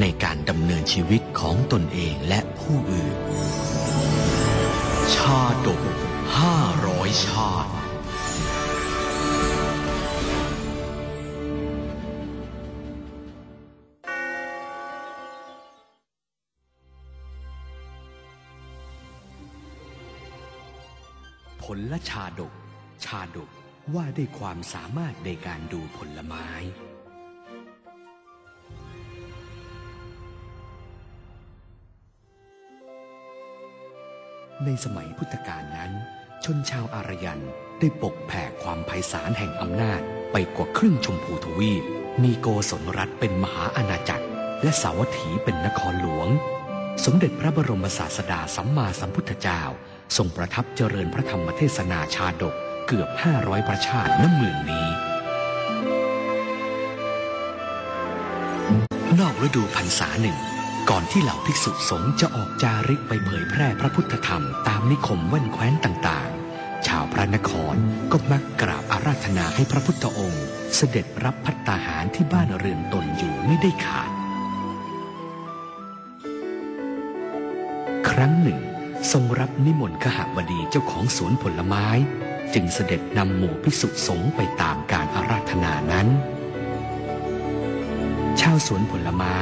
ในการดำเนินชีวิตของตนเองและผู้อื่น ชาดกห้าร้อยชาติ ผลละชาดก ชาดกว่าด้วยความสามารถในการดูผลไม้ ในสมัยพุทธกาลนั้น ชนชาวอารยันได้ปกแผ่ความไพศาลแห่งอำนาจไปกว่าครึ่งชมพูทวีป มีโกศลรัฐเป็นมหาอาณาจักร และสาวัตถีเป็นนครหลวง สมเด็จพระบรมศาสดาสัมมาสัมพุทธเจ้า ทรงประทับเจริญพระธรรมเทศนาชาดกเกือบ 500 ประชาติณเมืองนี้ นอกฤดูพรรษาหนึ่ง ก่อนที่เหล่าภิกษุสงฆ์จะออกจาริกไปเผยแพร่พระพุทธธรรมตามนิคมแว่นแคว้นต่างๆ ชาวพระนครก็มักกราบอาราธนาให้พระพุทธองค์ เสด็จรับพัตตาหารที่บ้านเรือนตนอยู่ไม่ได้ขาด ครั้งหนึ่ง ทรงรับนิมนต์ขหบดีเจ้าของสวนผลไม้ จึงเสด็จนำหมู่ภิกษุสงฆ์ไปตามการอาราธนานั้น ชาวสวนผลไม้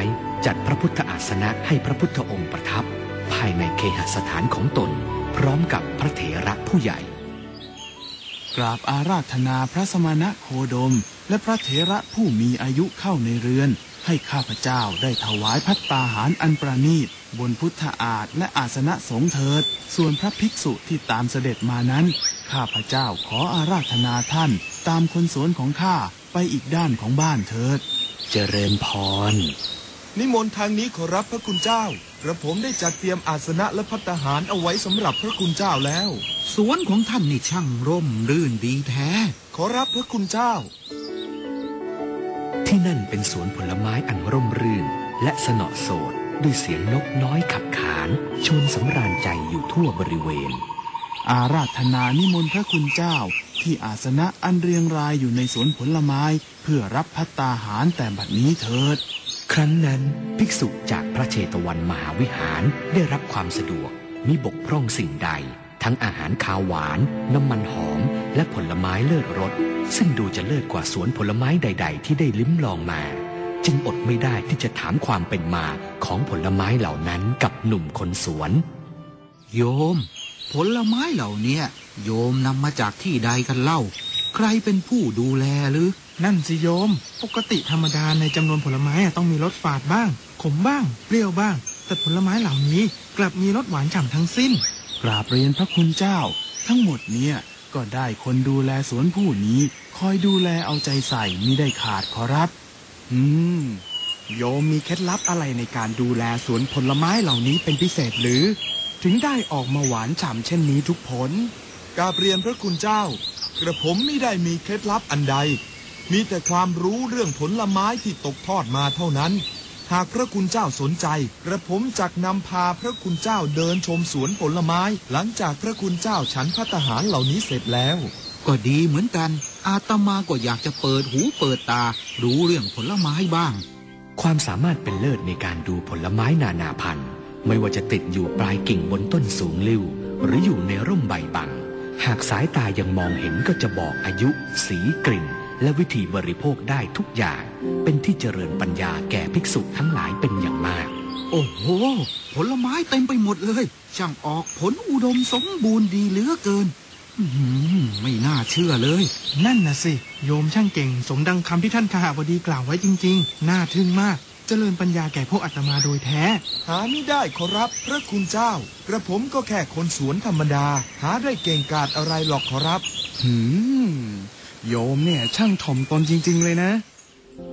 จัดพระพุทธอาสนะให้พระพุทธองค์ประทับ ภายในเคหสถานของตน พร้อมกับพระเถระผู้ใหญ่ กราบอาราธนาพระสมณะโคดม และพระเถระผู้มีอายุเข้าในเรือน ให้ข้าพเจ้าได้ถวายพัตตาหารอันประณีตบนพุทธอาฏและอาสนะสงฆ์เถิด ส่วนพระภิกษุที่ตามเสด็จมานั้น ข้าพเจ้าขออาราธนาท่าน ตามคนสวนของข้าไปอีกด้านของบ้านเถิด เจริญพร นิมนต์ทางนี้ขอรับพระคุณเจ้ากระผมได้จัดเตรียมอาสนะและพัตตาหารเอาไว้สำหรับพระคุณเจ้าแล้ว สวนของท่านนี่ช่างร่มรื่นดีแท้ ขอรับพระคุณเจ้า ที่นั่นเป็นสวนผลไม้อันร่มรื่น และสนอโสดด้วยเสียงนกน้อยขับขานชวนสำราญใจอยู่ทั่วบริเวณ อาราธนานิมนต์พระคุณเจ้า ที่อาสนะอันเรียงรายอยู่ในสวนผลไม้ เพื่อรับพัตตาหารแต่บัดนี้เถิด ครั้งนั้นภิกษุจากพระเชตวันมหาวิหารได้รับความสะดวกมิบกพร่องสิ่งใด ทั้งอาหารคาวหวาน น้ำมันหอม และผลไม้เลิศรสซึ่งดูจะเลิศกว่าสวนผลไม้ใด ๆ ที่ได้ลิ้มลองมา จึงอดไม่ได้ที่จะถามความเป็นมาของผลไม้เหล่านั้นกับหนุ่มคนสวน โยม ผลไม้เหล่านี้โยมนำมาจากที่ใดกันเล่า ใครเป็นผู้ดูแลหรือ นั่นสิโยม ปกติธรรมดาในจำนวนผลไม้อะต้องมีรสฝาดบ้าง ขมบ้าง เปรี้ยวบ้าง แต่ผลไม้เหล่านี้กลับมีรสหวานฉ่ำทั้งสิ้น กราบเรียนพระคุณเจ้า ทั้งหมดเนี่ยก็ได้คนดูแลสวนผู้นี้ คอยดูแลเอาใจใส่มิได้ขาดขอรับ อืม โยมมีเคล็ดลับอะไรในการดูแลสวนผลไม้เหล่านี้เป็นพิเศษหรือ ถึงได้ออกมาหวานฉ่ำเช่นนี้ทุกผลกราบเรียนพระคุณเจ้า กระผมไม่ได้มีเคล็ดลับอันใด มีแต่ความรู้เรื่องผลไม้ที่ตกทอดมาเท่านั้น หากพระคุณเจ้าสนใจ กระผมจักนำพาพระคุณเจ้าเดินชมสวนผลไม้ หลังจากพระคุณเจ้าฉันพัตหารเหล่านี้เสร็จแล้ว ก็ดีเหมือนกัน อาตมาก็อยากจะเปิดหูเปิดตา รู้เรื่องผลไม้บ้าง ความสามารถเป็นเลิศในการดูผลไม้นานาพันธุ์ ไม่ว่าจะติดอยู่ปลายกิ่งบนต้นสูงลิ่วหรืออยู่ในร่มใบบัง หากสายตายังมองเห็นก็จะบอกอายุ สีกลิ่น และวิธีบริโภคได้ทุกอย่าง เป็นที่เจริญปัญญาแก่ภิกษุทั้งหลายเป็นอย่างมาก โอ้โห ผลไม้เต็มไปหมดเลย ช่างออกผลอุดมสมบูรณ์ดีเหลือเกินอื้อหือไม่น่าเชื่อเลย นั่นน่ะสิ โยมช่างเก่ง สมดังคำที่ท่านคหบดีกล่าวไว้จริง ๆ น่าทึ่งมาก เจริญปัญญาแก่พวกอาตมาโดยแท้ หาไม่ได้ขอรับ พระคุณเจ้า กระผมก็แค่คนสวนธรรมดา หาได้เก่งกาจอะไรหรอกขอรับ หืม โยมเนี่ยช่างถ่อมตนจริง ๆ เลยนะ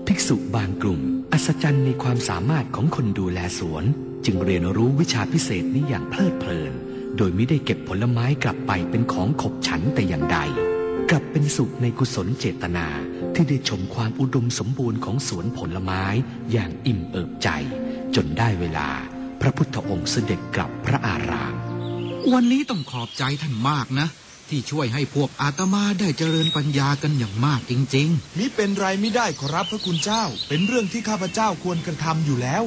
ภิกษุบางกลุ่ม อัศจรรย์ในความสามารถของคนดูแลสวน จึงเรียนรู้วิชาพิเศษนี้อย่างเพลิดเพลิน โดยไม่ได้เก็บผลไม้กลับไปเป็นของขบฉันแต่อย่างใด กลับเป็นสุขในกุศลเจตนาที่ได้ชมความอุดมสมบูรณ์ของสวนผลไม้อย่างอิ่มเอิบใจ จนได้เวลาพระพุทธองค์เสด็จกลับพระอาราม วันนี้ต้องขอบใจท่านมากนะ ที่ช่วยให้พวกอาตมาได้เจริญปัญญากันอย่างมากจริงมิเป็นไรไม่ได้ขอรับพระคุณเจ้า เป็นเรื่องที่ข้าพเจ้าควรกระทำอยู่แล้ว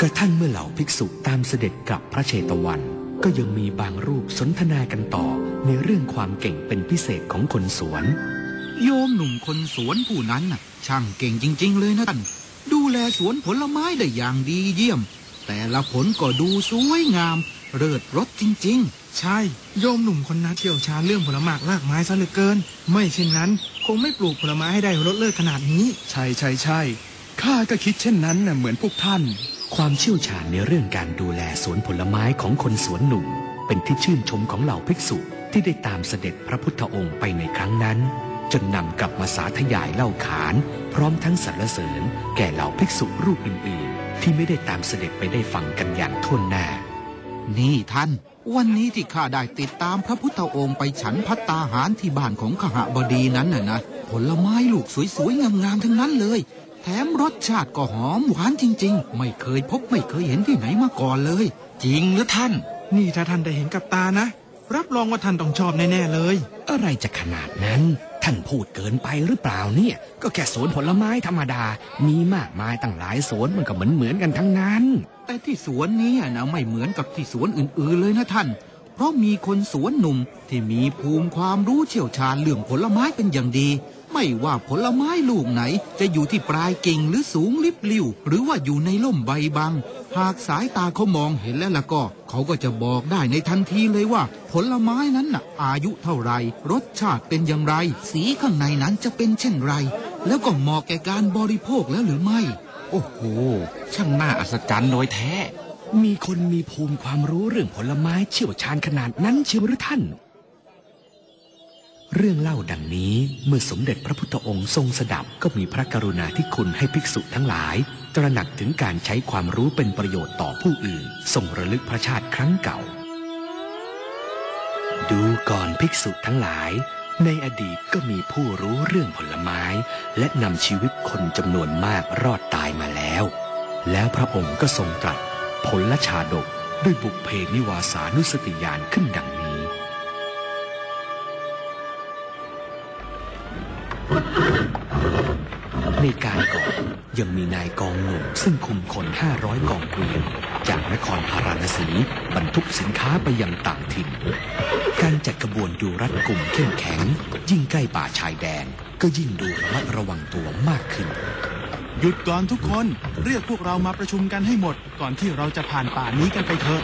กระทั่งเมื่อเหล่าภิกษุตามเสด็จกลับพระเชตวัน ก็ยังมีบางรูปสนทนากันต่อในเรื่องความเก่งเป็นพิเศษของคนสวนๆโยมหนุ่มคนสวนผู้นั้นน่ะ ช่างเก่งจริง ๆ เลยนะท่านดูแลสวนผลไม้ได้อย่างดีเยี่ยม แต่ละผลก็ดูสวยงาม เริดรสจริงใช่ โยมหนุ่มคนนั้นเชี่ยวชาญเรื่องผลหมากรากไม้ซะเหลือเกิน ไม่เช่นนั้น คงไม่ปลูกผลไม้ให้ได้รสเลิศขนาดนี้ ใช่ใช่ใช่ข้าก็คิดเช่นนั้นน่ะเหมือนพวกท่าน ความเชี่ยวชาญในเรื่องการดูแลสวนผลไม้ของคนสวนหนุ่ม เป็นที่ชื่นชมของเหล่าภิกษุที่ได้ตามเสด็จพระพุทธองค์ไปในครั้งนั้น จนนำกลับมาสาธยายเล่าขาน พร้อมทั้งสรรเสริญ แก่เหล่าภิกษุรูปอื่นๆ ที่ไม่ได้ตามเสด็จไปได้ฟังกันอย่างท่วนหน้า นี่ท่าน วันนี้ที่ข้าได้ติดตามพระพุทธองค์ไปฉันพัตตาหารที่บ้านของขหบดีนั้นน่ะนะผลไม้ลูกสวยๆงามๆทั้งนั้นเลย แถมรสชาติก็หอมหวานจริง ๆ ไม่เคยพบไม่เคยเห็นที่ไหนมาก่อนเลย จริงหรือท่าน นี่ถ้าท่านได้เห็นกับตานะ รับรองว่าท่านต้องชอบแน่ๆเลย อะไรจะขนาดนั้น ท่านพูดเกินไปหรือเปล่าเนี่ย ก็แค่สวนผลไม้ธรรมดา มีมากมายตั้งหลายสวนมันก็เหมือนเหมือนๆกันทั้งนั้น แต่ที่สวนนี้นะไม่เหมือนกับที่สวนอื่นๆเลยนะท่าน เพราะมีคนสวนหนุ่มที่มีภูมิความรู้เชี่ยวชาญเรื่องผลไม้เป็นอย่างดี ไม่ว่าผลไม้ลูกไหน จะอยู่ที่ปลายกิ่งหรือสูงลิบลิ่วหรือว่าอยู่ในล่มใบบัง หากสายตาเขามองเห็นแล้วล่ะก็ เขาก็จะบอกได้ในทันทีเลยว่า ผลไม้นั้นน่ะ อายุเท่าไร รสชาติเป็นอย่างไร สีข้างในนั้นจะเป็นเช่นไร แล้วก็เหมาะแก่การบริโภคแล้วหรือไม่ โอ้โห ช่างน่าอัศจรรย์โดยแท้ มีคนมีภูมิความรู้เรื่องผลไม้เชี่ยวชาญขนาดนั้นเชียวหรือท่าน เรื่องเล่าดังนี้เมื่อสมเด็จพระพุทธองค์ทรงสดับก็มีพระกรุณาธิคุณให้ภิกษุทั้งหลาย ตระหนักถึงการใช้ความรู้เป็นประโยชน์ต่อผู้อื่นทรงระลึกพระชาติครั้งเก่า ดูก่อนภิกษุทั้งหลาย ในอดีตก็มีผู้รู้เรื่องผลไม้ และนำชีวิตคนจำนวนมากรอดตายมาแล้ว แล้วพระองค์ก็ทรงตรัสผลละชาดกด้วยบุพเพนิวาสานุสติญาณขึ้นดัง ในการก่อนยังมีนายกองหนุ่มซึ่งคุมคนห้าร้อยกองเกวียน จากนครพาราณสีบรรทุกสินค้าไปยังต่างถิ่น การจัดกระบวนดูรัดกลุ่มเข้มแข็ง ยิ่งใกล้ป่าชายแดน ก็ยิ่งดูระมัดระวังตัวมากขึ้น หยุดก่อนทุกคนเรียกพวกเรามาประชุมกันให้หมด ก่อนที่เราจะผ่านป่านี้กันไปเถอะ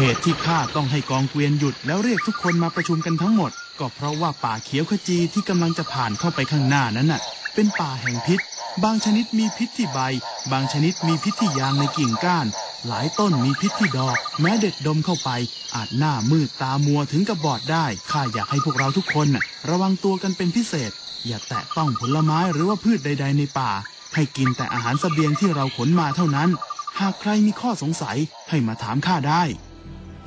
เหตุที่ข้าต้องให้กองเกวียนหยุดแล้วเรียกทุกคนมาประชุมกันทั้งหมด ก็เพราะว่าป่าเขียวขจีที่กำลังจะผ่านเข้าไปข้างหน้านั้นน่ะ เป็นป่าแห่งพิษ บางชนิดมีพิษที่ใบ บางชนิดมีพิษที่ยางในกิ่งก้าน หลายต้นมีพิษที่ดอก แม้เด็ดดมเข้าไป อาจหน้ามืดตามัวถึงกับบอดได้ข้าอยากให้พวกเราทุกคนน่ะ ระวังตัวกันเป็นพิเศษ อย่าแตะต้องผลไม้หรือว่าพืชใด ๆ ในป่า ให้กินแต่อาหารเสบียงที่เราขนมาเท่านั้น หากใครมีข้อสงสัยให้มาถามข้าได้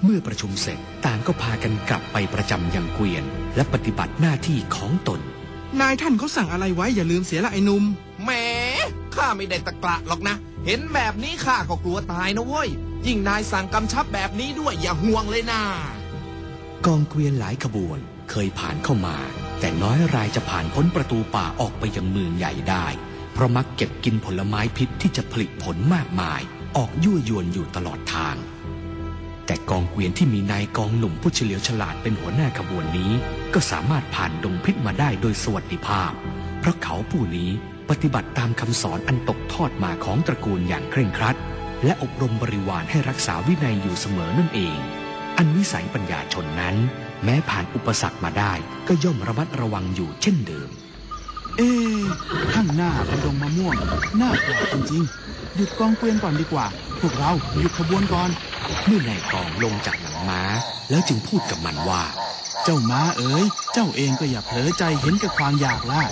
เมื่อประชุมเสร็จต่างก็พากันกลับไปประจำยังเกวียน และปฏิบัติหน้าที่ของตน นายท่านเขาสั่งอะไรไว้อย่าลืมเสียละไอ้หนุ่มแหมข้าไม่ได้ตะกละหรอกนะ เห็นแบบนี้ข้าก็กลัวตายนะเว้ย ยิ่งนายสั่งกำชับแบบนี้ด้วยอย่าห่วงเลยนะกองเกวียนหลายขบวนเคยผ่านเข้ามา แต่น้อยรายจะผ่านพ้นประตูป่าออกไปยังเมืองใหญ่ได้ เพราะมักเก็บกินผลไม้พิษที่จะผลิผลมากมาย ออกยั่วยวนอยู่ตลอดทาง แต่กองเกวียนที่มีนายกองหนุ่มผู้เฉลียวฉลาดเป็นหัวหน้าขบวนนี้ ก็สามารถผ่านดงพิษมาได้โดยสวัสดิภาพ เพราะเขาผู้นี้ปฏิบัติตามคำสอนอันตกทอดมาของตระกูลอย่างเคร่งครัด และอบรมบริวารให้รักษาวินัยอยู่เสมอนั่นเอง อันวิสัยปัญญาชนนั้น แม้ผ่านอุปสรรคมาได้ก็ย่อมระมัดระวังอยู่เช่นเดิม เอ๊ข้างหน้าเป็นดงมะม่วงน่าแปลกจริงๆหยุดกองเกวียนก่อนดีกว่า พวกเราหยุดขบวนก่อน เมื่อนายกองลงจากหลังม้า แล้วจึงพูดกับมันว่า เจ้าม้าเอ๋ย เจ้าเองก็อย่าเผลอใจเห็นกับความอยากล่ะ